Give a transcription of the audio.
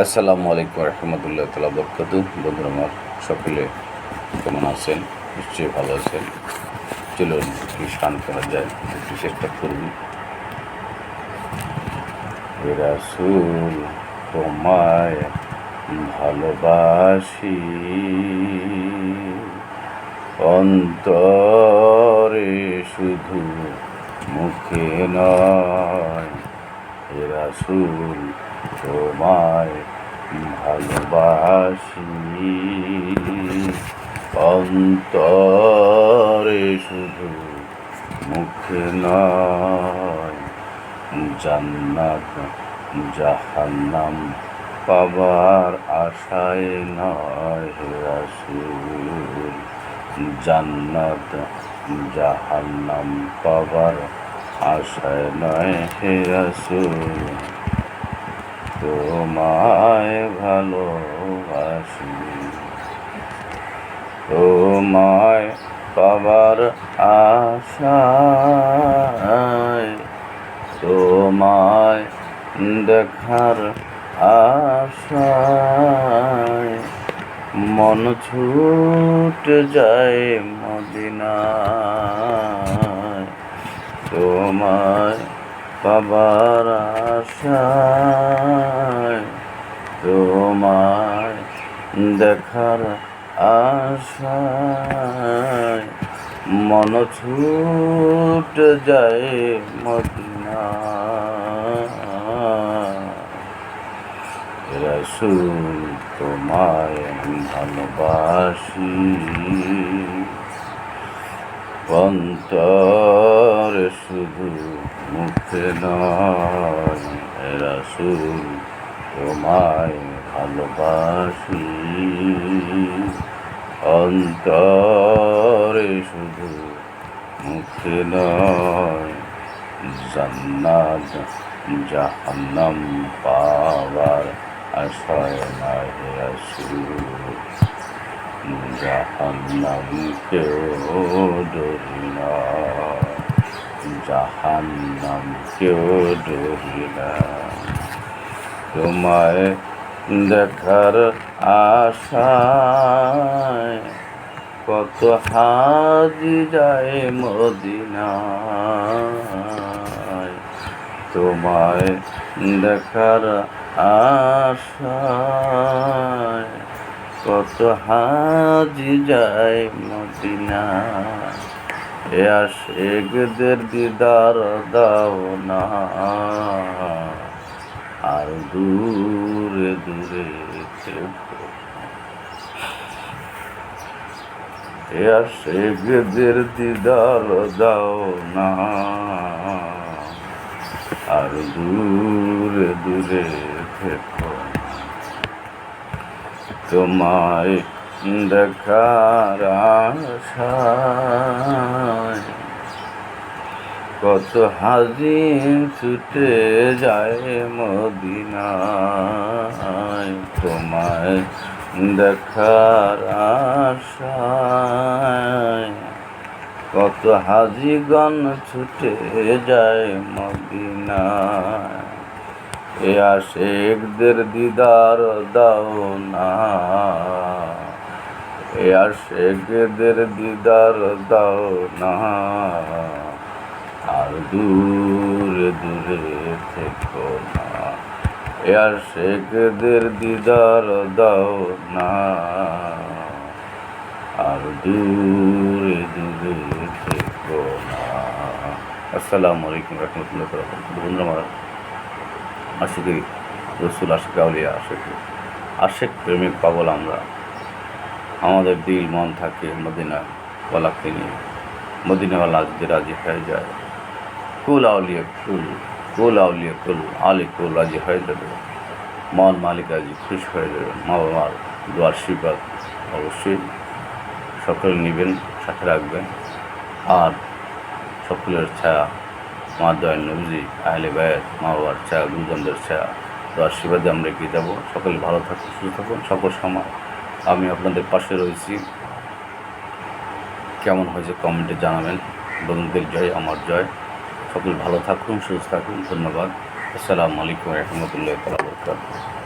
আসসালামু আলাইকুম রহমতুল্লাহ তালা বরকাতু। বন্ধুরা আমার সকলে কেমন আছেন? নিশ্চয়ই ভালো আছেন। চলুন কি স্নান করা যায় একটু চেষ্টা করুন। রাসূল, তোমায় ভালোবাসি। অন্তরে শুধু মুখে নয় রাসূল তোমায় ভালোবাসি। অন্তরে শুধু মুখে নয়, জান্নাত জাহান্নাম পাবার আশায় নয় রাসূল। জান্নাত জাহান্নাম পাবার আশায় নয় হে রাসূল, তোমায় ভালোবাসি। তোমায় পাবার আশায়, তোমায় দেখার আশায়। মন ছুটে যায় মদিনায়। তোমায় পাবার আশায়, তোমায় দেখার আশায়। মন ছুট যায় মদিনা রসুল তোমায় আমি ভালোবাসি। অন্তর শুধু মুখে নয় রাসুল তোমায় ভালোবাসি অন্তরে শুধু মুখে নয় জান্নাত জাহান্নাম পাওয়ার আশায় নাই রাসুল জাহান্নাম কেউ ডরি না জাহান্নাম কেউ তোমায় দেখার আশায় কত হাজি যায় মদিনায়। তোমায় দেখার আশায় কত হাজি যায় মদিনা এ আশেকদের দিদার দাও না। আর দূরে দূরে এ আশেকদের দিদার দাও না। আর দূরে দূরে থেকো। তোমায় দেখার কত হাজি ছুটে যায় মদিনায়। তোমায় দেখার আশায় কত হাজিগণ ছুটে যায় মদিনায়। এ আশেকদের দিদার দাও না। এ আশেকদের দিদার দাও না। আর দূরে দূরে থেকো না। এ আশেকদের দিদার দাও না। আর দূরে দূরে থেকো না। আসসালামু আলাইকুম রহমতুল্লাহ বন্ধুরা, আমার আশিকি রসুল আশিক আউলিয়া আশেক আশেক প্রেমিক পাগল আমরা। আমাদের দিল মন থাকে মদিনা ওয়ালাকে নিয়ে। মদিনাওয়ালা যদি রাজি হয়ে যায়। কুল আউলিয়া কুল কুল আউলিয়া কুল, আলি কুল রাজি হয়ে যাবে। মন মালিক রাজি খুশি হয়ে যাবে। মা বাবার দোয়ার শিবাদ অবশ্যই সকলে নেবেন, সাথে রাখবেন। আর সকলের ছায়া, মা দয়াল নবজি, আহলে বায়াত মা বাবার ছায়া, গুরুজনদের ছায়া তো আশীর্বাদে আমরা এগিয়ে যাব। সকলে ভালো থাকুন, সুস্থ থাকুন, সকল সময়। আমি আপনাদের পাশে রয়েছি। কেমন হয়েছে কমেন্টে জানাবেন। বন্ধুদের জয়, আমার জয়। সকল ভালো থাকুন, সুস্থ থাকুন। ধন্যবাদ। আসসালামু আলাইকুম রহমতুল্লাহ তালা বরকাত